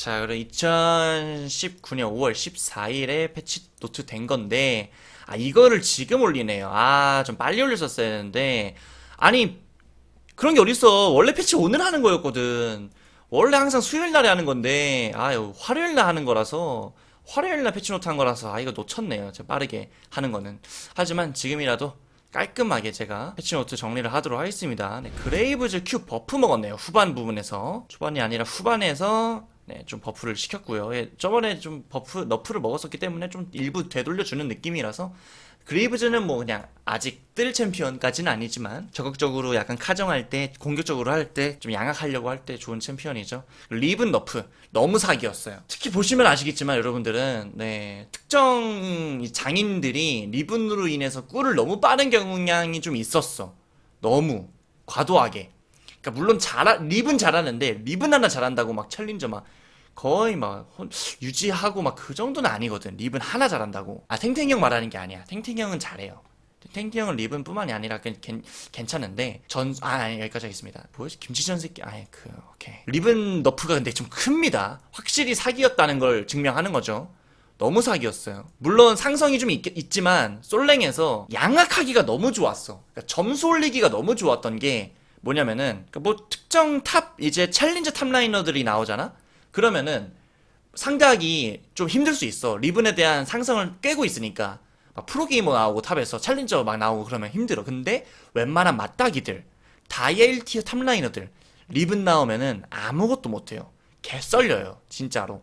자, 그럼 2019년 5월 14일에 패치 노트 된 건데, 아, 이거를 지금 올리네요. 아, 좀 빨리 올렸었어야 했는데, 아니, 그런 게 어딨어. 원래 패치 오늘 하는 거였거든. 원래 항상 수요일 날에 하는 건데, 아유, 화요일 날 하는 거라서, 화요일 날 패치 노트 한 거라서, 아, 이거 놓쳤네요. 제가 빠르게 하는 거는. 하지만 지금이라도 깔끔하게 제가 패치노트 정리를 하도록 하겠습니다. 네, 그레이브즈 큐 버프 먹었네요. 후반 부분에서. 초반이 아니라 후반에서 네, 좀 버프를 시켰고요. 예, 저번에 좀 버프, 너프를 먹었었기 때문에 좀 일부 되돌려 주는 느낌이라서 그레이브즈는 뭐 그냥 아직 뜰 챔피언까지는 아니지만 적극적으로 약간 카정할 때 공격적으로 할 때 좀 양악하려고 할 때 좋은 챔피언이죠. 리븐 너프 너무 사기였어요. 특히 보시면 아시겠지만 여러분들은 네 특정 이 장인들이 리븐으로 인해서 꿀을 너무 빠른 경향이 좀 있었어. 너무 과도하게. 그러니까 물론 잘하 리븐 잘하는데 리븐 하나 잘한다고 막 챌린저 막 거의 막 혼- 유지하고 막 그 정도는 아니거든. 리븐 하나 잘한다고. 아 탱탱이 형 말하는 게 아니야. 탱탱이 형은 잘해요. 탱탱이 형은 리븐뿐만이 아니라 괜, 괜, 괜찮은데 전 아 아니 여기까지 하겠습니다. 뭐였지? 김치전 새끼 아예 그 오케이. 리븐 너프가 근데 좀 큽니다. 확실히 사기였다는 걸 증명하는 거죠. 너무 사기였어요. 물론 상성이 좀 있, 있지만 솔랭에서 양악하기가 너무 좋았어. 그러니까 점수 올리기가 너무 좋았던 게 뭐냐면은 그러니까 뭐 특정 탑 이제 챌린저 탑라이너들이 나오잖아. 그러면은 상대하기 좀 힘들 수 있어. 리븐에 대한 상성을 깨고 있으니까. 막 프로게이머 나오고 탑에서 챌린저 막 나오고 그러면 힘들어. 근데 웬만한 맞다기들, 다이아 1티어 탑라이너들, 리븐 나오면은 아무것도 못해요. 개 썰려요. 진짜로.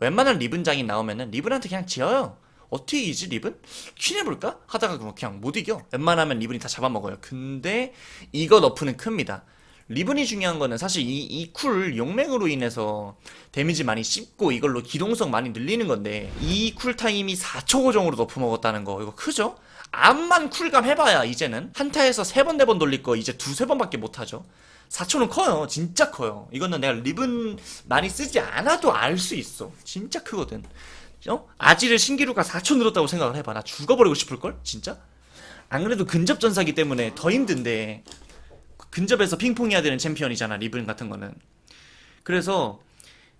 웬만한 리븐 장인 나오면은 리븐한테 그냥 지어요. 어떻게 이기지 리븐? 퀸해볼까? 하다가 뭐 그냥 못 이겨. 웬만하면 리븐이 다 잡아먹어요. 근데 이거 너프는 큽니다. 리븐이 중요한 거는 사실 이, 이 쿨 용맹으로 인해서 데미지 많이 씹고 이걸로 기동성 많이 늘리는 건데 이 쿨타임이 4초 고정으로 너프 먹었다는 거 이거 크죠? 암만 쿨감 해봐야 이제는 한타에서 3번, 4번 돌릴 거 이제 두세 번밖에 못하죠 4초는 커요 진짜 커요 이거는 내가 리븐 많이 쓰지 않아도 알 수 있어 진짜 크거든 어? 아지를 신기루가 4초 늘었다고 생각을 해봐 나 죽어버리고 싶을걸? 진짜? 안 그래도 근접 전사기 때문에 더 힘든데 근접에서 핑퐁해야 되는 챔피언이잖아 리븐 같은 거는. 그래서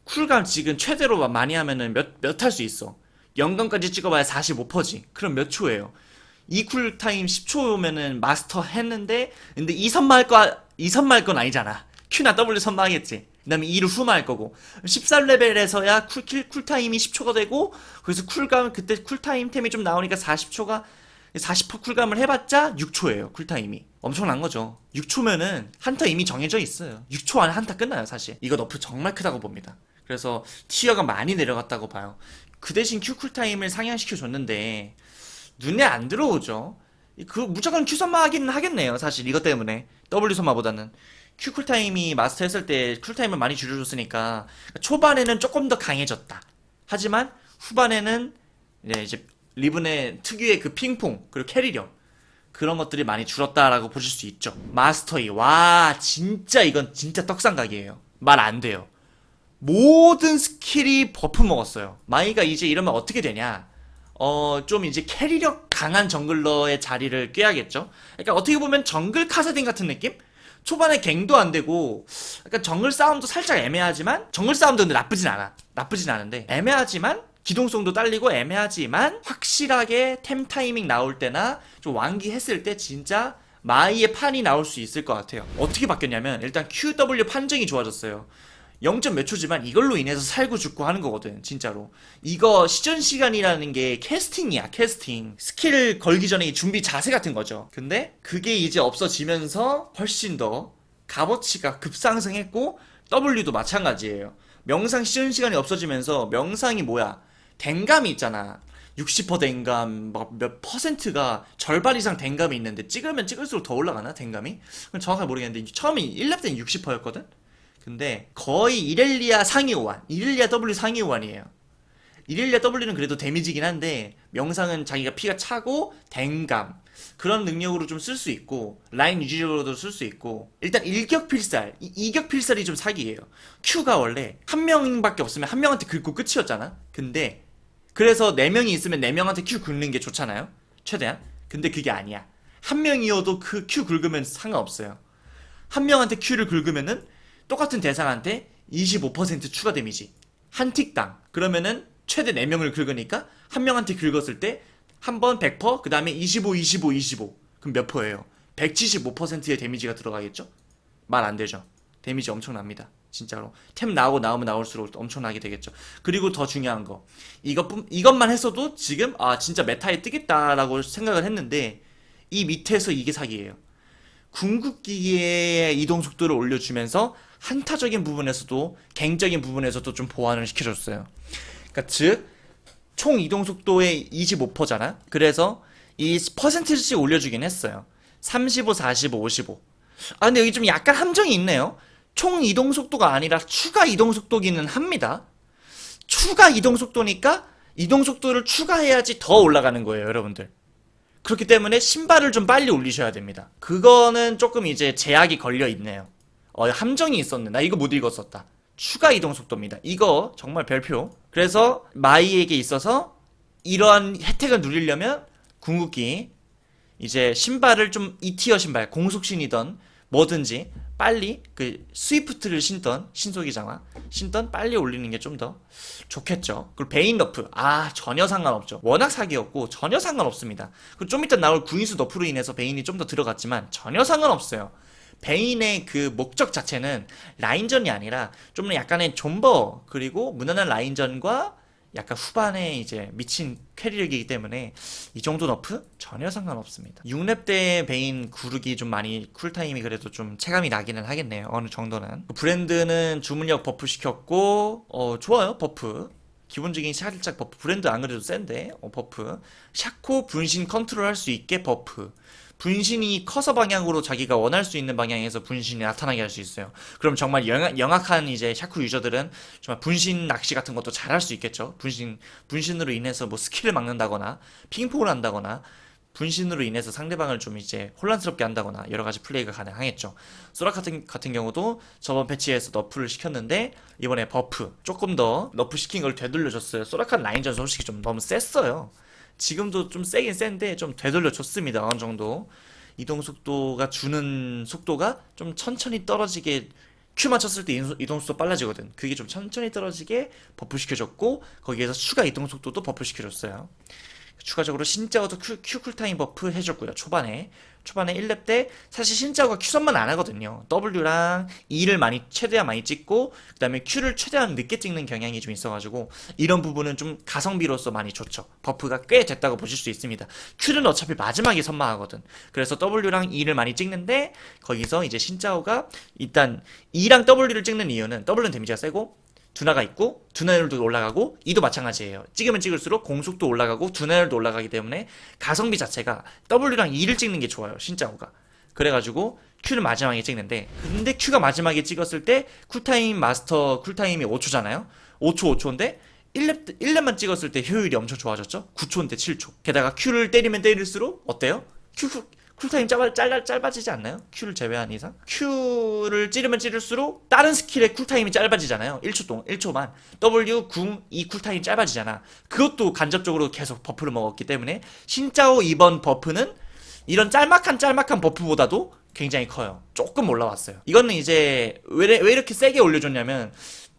쿨감 지금 최대로 많이 하면은 몇 몇 할 수 있어. 0강까지 찍어봐야 45퍼지. 그럼 몇 초예요? 이 쿨타임 10초면은 마스터 했는데 근데 2선마 할거 2선마 할 건 아니잖아. Q나 W 선마 하겠지. 그 다음에 2를 후마 할 거고. 14레벨에서야 쿨, 킬- 쿨타임이 10초가 되고 그래서 쿨감 그때 쿨타임 템이 좀 나오니까 40초가 40% 쿨감을 해봤자 6초예요 쿨타임이 엄청난 거죠. 6초면은 한타 이미 정해져 있어요. 6초 안에 한타 끝나요 사실. 이거 너프 정말 크다고 봅니다. 그래서 티어가 많이 내려갔다고 봐요. 그 대신 Q 쿨타임을 상향시켜 줬는데 눈에 안 들어오죠. 그 무조건 Q 선마 하기는 하겠네요 사실. 이것 때문에. W 선마보다는. Q 쿨타임이 마스터 했을 때 쿨타임을 많이 줄여줬으니까 초반에는 조금 더 강해졌다. 하지만 후반에는 네, 이제 리븐의 특유의 그 핑퐁 그리고 캐리력 그런 것들이 많이 줄었다라고 보실 수 있죠. 마스터이 와 진짜 이건 진짜 떡상각이에요. 말 안 돼요. 모든 스킬이 버프 먹었어요. 마이가 이제 이러면 어떻게 되냐? 어, 좀 이제 캐리력 강한 정글러의 자리를 꾀야겠죠? 그러니까 어떻게 보면 정글 카사딘 같은 느낌? 초반에 갱도 안 되고, 약간 정글 싸움도 살짝 애매하지만, 정글 싸움도 근데 나쁘진 않아. 나쁘진 않은데, 애매하지만, 기동성도 딸리고 애매하지만, 확실하게 템 타이밍 나올 때나, 좀 완기했을 때 진짜, 마이의 판이 나올 수 있을 것 같아요. 어떻게 바뀌었냐면, 일단 QW 판정이 좋아졌어요. 0. 몇 초지만 이걸로 인해서 살고 죽고 하는 거거든 진짜로 이거 시전 시간이라는 게 캐스팅이야 캐스팅 스킬을 걸기 전에 이 준비 자세 같은 거죠 근데 그게 이제 없어지면서 훨씬 더 값어치가 급상승했고 W도 마찬가지예요 명상 시전 시간이 없어지면서 명상이 뭐야 댕감이 있잖아 60% 댕감 막 몇 퍼센트가 절반 이상 댕감이 있는데 찍으면 찍을수록 더 올라가나 댕감이? 정확하게 모르겠는데 처음에 1렙 때는 60%였거든? 근데 거의 이렐리아 상위 호환, 이렐리아 W 상위 호환이에요. 이렐리아 W는 그래도 데미지긴 한데 명상은 자기가 피가 차고 댕감 그런 능력으로 좀 쓸 수 있고 라인 유지력으로도 쓸 수 있고 일단 일격 필살, 이, 이격 필살이 좀 사기예요. Q가 원래 한 명밖에 없으면 한 명한테 긁고 끝이었잖아. 근데 그래서 네 명이 있으면 네 명한테 Q 긁는 게 좋잖아요. 최대한. 근데 그게 아니야. 한 명이어도 그 Q 긁으면 상관없어요. 한 명한테 Q를 긁으면은 똑같은 대상한테 25% 추가 데미지. 한 틱당. 그러면은 최대 4명을 긁으니까 한 명한테 긁었을 때 한 번 100%, 그 다음에 25, 25, 25. 그럼 몇 퍼예요? 175%의 데미지가 들어가겠죠? 말 안 되죠. 데미지 엄청납니다. 진짜로. 템 나오고 나오면 나올수록 엄청나게 되겠죠. 그리고 더 중요한 거. 이것뿐, 이것만 했어도 지금, 아, 진짜 메타에 뜨겠다라고 생각을 했는데, 이 밑에서 이게 사기예요. 궁극기의 이동 속도를 올려주면서 한타적인 부분에서도 갱적인 부분에서도 좀 보완을 시켜줬어요. 그러니까 즉, 총 이동 속도의 25%잖아. 그래서 이 퍼센티지씩 올려주긴 했어요. 35, 45, 55. 아 근데 여기 좀 약간 함정이 있네요. 총 이동 속도가 아니라 추가 이동 속도기는 합니다. 추가 이동 속도니까 이동 속도를 추가해야지 더 올라가는 거예요, 여러분들. 그렇기 때문에 신발을 좀 빨리 올리셔야 됩니다. 그거는 조금 이제 제약이 걸려 있네요. 어, 함정이 있었네. 나 이거 못 읽었었다. 추가 이동 속도입니다. 이거 정말 별표. 그래서 마이에게 있어서 이러한 혜택을 누리려면 궁극기 이제 신발을 좀 2티어 신발, 공속신이던 뭐든지 빨리 그 스위프트를 신던 신속이잖아. 신던 빨리 올리는 게 좀 더 좋겠죠. 그리고 베인 너프 아 전혀 상관없죠. 워낙 사기였고 전혀 상관없습니다. 그리고 좀 이따 나올 구인수 너프로 인해서 베인이 좀 더 들어갔지만 전혀 상관없어요. 베인의 그 목적 자체는 라인전이 아니라 좀 약간의 존버 그리고 무난한 라인전과 약간 후반에 이제 미친 캐리력이기 때문에 이 정도 너프 전혀 상관없습니다. 6렙 때 베인 구르기 좀 많이 쿨타임이 그래도 좀 체감이 나기는 하겠네요. 어느 정도는. 브랜드는 주문력 버프 시켰고 어 좋아요 버프. 기본적인 살짝 버프 브랜드 안 그래도 센데 어, 버프 샤코 분신 컨트롤 할 수 있게 버프 분신이 커서 방향으로 자기가 원할 수 있는 방향에서 분신이 나타나게 할 수 있어요. 그럼 정말 영악, 영악한 이제 샤쿠 유저들은 정말 분신 낚시 같은 것도 잘 할 수 있겠죠. 분신 분신으로 인해서 뭐 스킬을 막는다거나 핑퐁을 한다거나 분신으로 인해서 상대방을 좀 이제 혼란스럽게 한다거나 여러 가지 플레이가 가능하겠죠. 소라 같은 같은 경우도 저번 패치에서 너프를 시켰는데 이번에 버프 조금 더 너프 시킨 걸 되돌려줬어요. 소라칸 라인전 솔직히 좀 너무 셌어요. 지금도 좀 세긴 센데 좀 되돌려 줬습니다. 어느 정도 이동 속도가 주는 속도가 좀 천천히 떨어지게 큐 맞췄을 때 이동 속도 빨라지거든. 그게 좀 천천히 떨어지게 버프 시켜줬고 거기에서 추가 이동 속도도 버프 시켜줬어요. 추가적으로 신짜오도 큐, 큐 쿨타임 버프 해줬고요. 초반에 초반에 1렙 때 사실 신짜오가 큐선만 안 하거든요. W랑 E를 많이 최대한 많이 찍고 그다음에 Q를 최대한 늦게 찍는 경향이 좀 있어가지고 이런 부분은 좀 가성비로서 많이 좋죠. 버프가 꽤 됐다고 보실 수 있습니다. Q는 어차피 마지막에 선마하거든. 그래서 W랑 E를 많이 찍는데 거기서 이제 신짜오가 일단 E랑 W를 찍는 이유는 W는 데미지가 세고 두나가 있고 두나율도 올라가고 이도 마찬가지예요. 찍으면 찍을수록 공속도 올라가고 두나율도 올라가기 때문에 가성비 자체가 W랑 E를 찍는 게 좋아요. 신짜오가. 그래가지고 Q를 마지막에 찍는데 근데 Q가 마지막에 찍었을 때 쿨타임 마스터 쿨타임이 5초잖아요. 5초 5초인데 1렙, 1렙만 찍었을 때 효율이 엄청 좋아졌죠? 9초인데 7초. 게다가 Q를 때리면 때릴수록 어때요? Q 쿨- 쿨타임 짧아, 짧아지지 않나요? Q를 제외한 이상? Q를 찌르면 찌를수록 다른 스킬의 쿨타임이 짧아지잖아요. 1초 동안, 1초만. W, 궁, 이 쿨타임이 짧아지잖아. 그것도 간접적으로 계속 버프를 먹었기 때문에 신짜오 이번 버프는 이런 짤막한 짤막한 버프보다도 굉장히 커요. 조금 올라왔어요. 이거는 이제 왜, 왜 이렇게 세게 올려줬냐면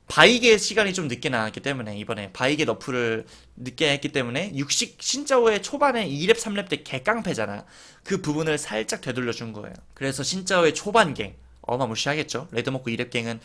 바이게 시간이 좀 늦게 나왔기 때문에 이번에 바이게 너프를 늦게 했기 때문에 60 신짜오의 초반에 2렙 3렙 때 개깡패잖아. 그 부분을 살짝 되돌려 준 거예요. 그래서 신짜오의 초반갱 어마무시하겠죠. 레드모크 2렙 갱은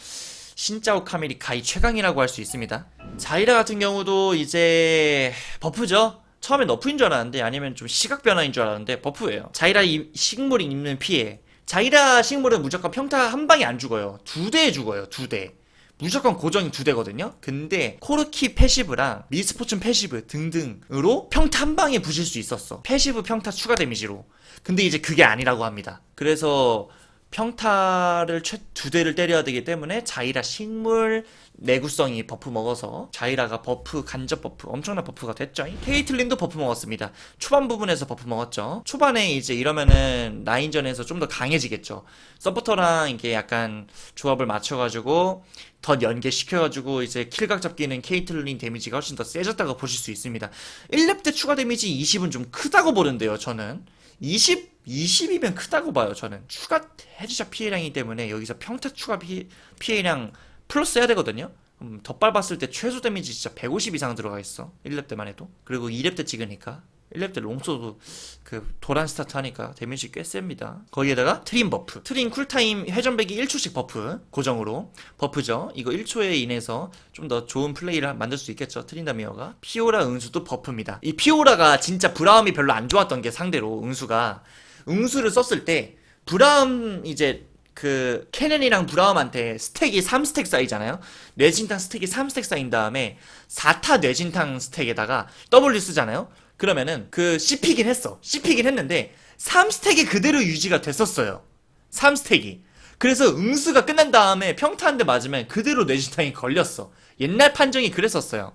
신짜오 카밀이 가히 최강이라고 할 수 있습니다. 자이라 같은 경우도 이제 버프죠. 처음에 너프인 줄 알았는데 아니면 좀 시각 변화인 줄 알았는데 버프예요. 자이라 이 식물이 입는 피해. 자이라 식물은 무조건 평타 한 방에 안 죽어요. 두 대에 죽어요. 두 대. 무조건 고정이 두 대거든요. 근데 코르키 패시브랑 미스포춘 패시브 등등으로 평타 한 방에 부실 수 있었어. 패시브 평타 추가 데미지로. 근데 이제 그게 아니라고 합니다. 그래서 평타를 최 두 대를 때려야 되기 때문에 자이라 식물 내구성이 버프 먹어서 자이라가 버프 간접 버프 엄청난 버프가 됐죠. 케이틀린도 버프 먹었습니다. 초반 부분에서 버프 먹었죠. 초반에 이제 이러면은 라인전에서 좀 더 강해지겠죠. 서포터랑 이게 약간 조합을 맞춰가지고 더 연계시켜가지고 이제 킬각 잡기는 케이틀린 데미지가 훨씬 더 세졌다고 보실 수 있습니다. 1렙 때 추가 데미지 20은 좀 크다고 보는데요, 저는. 20, 20이면 크다고 봐요, 저는. 추가 헤드샷 피해량이기 때문에 여기서 평타 추가 피, 피해량 플러스 해야 되거든요. 음, 덧발 봤을 때 최소 데미지 진짜 150 이상 들어가 있어 1렙 때만 해도. 그리고 2렙 때 찍으니까. 1렙 때 롱소도 그 도란 스타트 하니까 데미지 꽤 셉니다. 거기에다가 트림 버프. 트림 쿨타임 회전배기 1초씩 버프 고정으로. 버프죠. 이거 1초에 인해서 좀 더 좋은 플레이를 만들 수 있겠죠 트린다미어가. 피오라 응수도 버프입니다. 이 피오라가 진짜 브라움이 별로 안 좋았던 게 상대로 응수가 응수를 썼을 때 브라움 이제 그 캐넨이랑 브라움한테 스택이 3스택 쌓이잖아요. 뇌진탕 스택이 3스택 쌓인 다음에 4타 뇌진탕 스택에다가 W 쓰잖아요. 그러면은 그 씹히긴 했어. 씹히긴 했는데 3스택이 그대로 유지가 됐었어요. 3스택이. 그래서 응수가 끝난 다음에 평타 한 대 맞으면 그대로 뇌진탕이 걸렸어. 옛날 판정이 그랬었어요.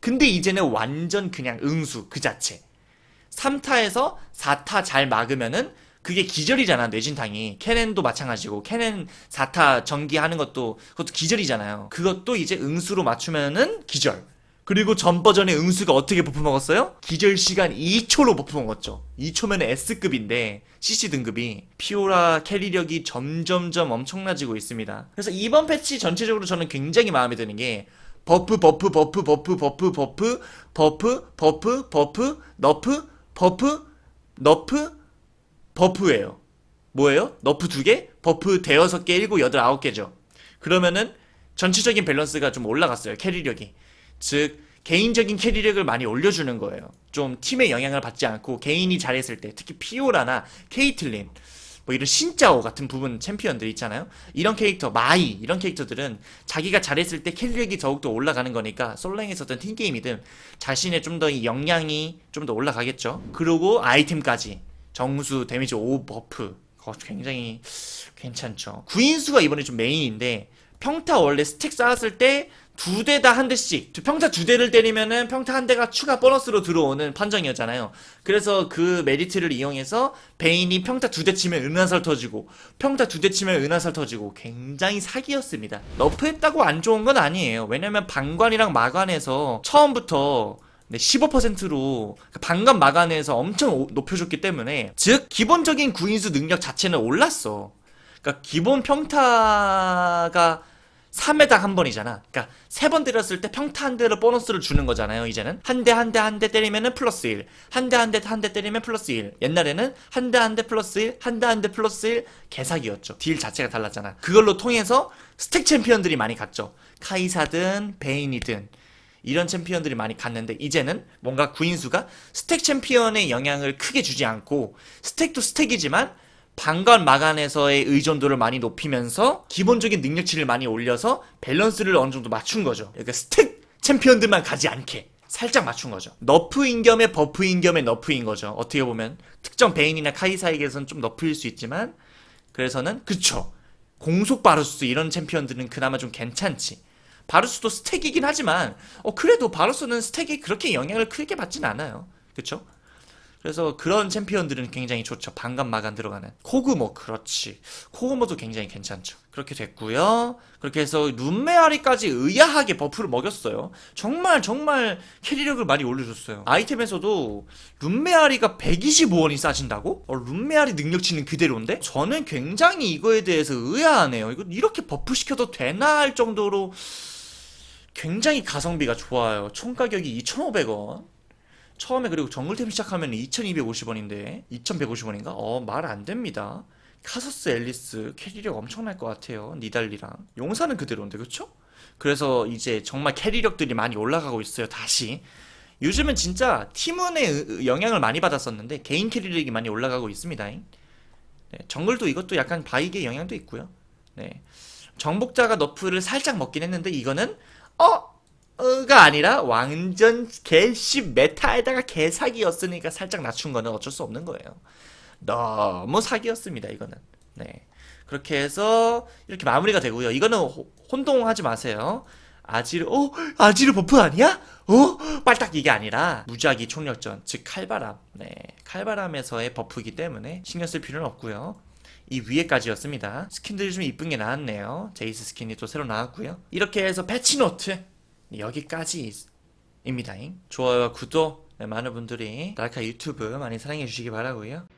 근데 이제는 완전 그냥 응수 그 자체. 3타에서 4타 잘 막으면은 그게 기절이잖아 뇌진탕이. 캐넨도 마찬가지고 캐넨 4타 전기하는 것도 그것도 기절이잖아요. 그것도 이제 응수로 맞추면은 기절. 그리고 전 버전의 응수가 어떻게 버프 먹었어요? 기절 시간 2초로 버프 먹었죠. 2초면 S급인데 CC 등급이. 피오라 캐리력이 점점점 엄청나지고 있습니다. 그래서 이번 패치 전체적으로 저는 굉장히 마음에 드는 게 버프 버프 버프 버프 버프 버프 버프 버프 버프 너프 버프 너프 버프예요. 뭐예요? 너프 두 개, 버프 대여섯 개, 일곱, 여덟, 아홉 개죠. 그러면은 전체적인 밸런스가 좀 올라갔어요. 캐리력이. 즉 개인적인 캐리력을 많이 올려주는 거예요. 좀 팀의 영향을 받지 않고 개인이 잘했을 때 특히 피오라나 케이틀린 뭐 이런 신짜오 같은 부분 챔피언들 있잖아요. 이런 캐릭터 마이 이런 캐릭터들은 자기가 잘했을 때 캐리력이 더욱더 올라가는 거니까 솔랭에서든 팀게임이든 자신의 좀 더 역량이 좀 더 올라가겠죠. 그리고 아이템까지 정수 데미지 5 버프 그거 굉장히 괜찮죠. 구인수가 이번에 좀 메인인데 평타 원래 스택 쌓았을 때 두 대 다 한 대씩 평타 두 대를 때리면은 평타 한 대가 추가 보너스로 들어오는 판정이었잖아요. 그래서 그 메리트를 이용해서 베인이 평타 두 대 치면 은하살 터지고 평타 두 대 치면 은하살 터지고 굉장히 사기였습니다. 너프했다고 안 좋은 건 아니에요. 왜냐면 방관이랑 마관에서 처음부터 네, 15%로 방금 마간에서 엄청 오- 높여줬기 때문에 즉 기본적인 구인수 능력 자체는 올랐어. 그러니까 기본 평타가 3회당 한 번이잖아. 그러니까 세 번 때렸을 때 평타 한 대로 보너스를 주는 거잖아요. 이제는 한 대 한 대 한 대 때리면은 플러스 1, 한 대 한 대 한 대 때리면 플러스 1. 옛날에는 한 대 한 대 플러스 1, 한 대 한 대 플러스 1 개사기였죠. 딜 자체가 달랐잖아. 그걸로 통해서 스택 챔피언들이 많이 갔죠. 카이사든 베인이든 이런 챔피언들이 많이 갔는데 이제는 뭔가 구인수가 스택 챔피언의 영향을 크게 주지 않고 스택도 스택이지만 방관 마간에서의 의존도를 많이 높이면서 기본적인 능력치를 많이 올려서 밸런스를 어느 정도 맞춘 거죠. 그러니까 스택 챔피언들만 가지 않게 살짝 맞춘 거죠. 너프인 겸의 버프인 겸의 너프인 거죠. 어떻게 보면 특정 베인이나 카이사에게서는 좀 너프일 수 있지만 그래서는 그쵸. 공속 바루스 이런 챔피언들은 그나마 좀 괜찮지. 바루스도 스택이긴 하지만 어 그래도 바루스는 스택이 그렇게 영향을 크게 받진 않아요. 그쵸? 그래서 그런 챔피언들은 굉장히 좋죠. 방감 마간 들어가는. 코그모, 그렇지. 코그모도 굉장히 괜찮죠. 그렇게 됐고요. 그렇게 해서 눈메아리까지 의아하게 버프를 먹였어요. 정말 정말 캐리력을 많이 올려줬어요. 아이템에서도 룸메아리가 125원이 싸진다고? 어, 룸메아리 능력치는 그대로인데? 저는 굉장히 이거에 대해서 의아하네요. 이거 이렇게 버프 시켜도 되나 할 정도로 굉장히 가성비가 좋아요. 총 가격이 2,500원. 처음에 그리고 정글템 시작하면 2250원인데 2150원인가? 어, 말 안 됩니다. 카서스 앨리스 캐리력 엄청날 것 같아요. 니달리랑. 용사는 그대로인데, 그쵸? 그래서 이제 정말 캐리력들이 많이 올라가고 있어요, 다시. 요즘은 진짜 팀원의 의- 영향을 많이 받았었는데 개인 캐리력이 많이 올라가고 있습니다. 네, 정글도 이것도 약간 바이게 영향도 있고요. 네. 정복자가 너프를 살짝 먹긴 했는데 이거는 어? 어가 아니라 완전 개씨 메타에다가 개사기였으니까 살짝 낮춘 거는 어쩔 수 없는 거예요. 너무 사기였습니다, 이거는. 네. 그렇게 해서 이렇게 마무리가 되고요. 이거는 호- 혼동하지 마세요. 아지르, 어? 아지르 버프 아니야? 어? 빨딱 이게 아니라 무작위 총력전, 즉 칼바람. 네. 칼바람에서의 버프이기 때문에 신경 쓸 필요는 없고요. 이 위에까지였습니다. 스킨들이 좀 이쁜 게 나왔네요. 제이스 스킨이 또 새로 나왔고요. 이렇게 해서 패치노트 여기까지입니다. 좋아요와 구독 네, 많은 분들이 날카 유튜브 많이 사랑해 주시기 바라고요.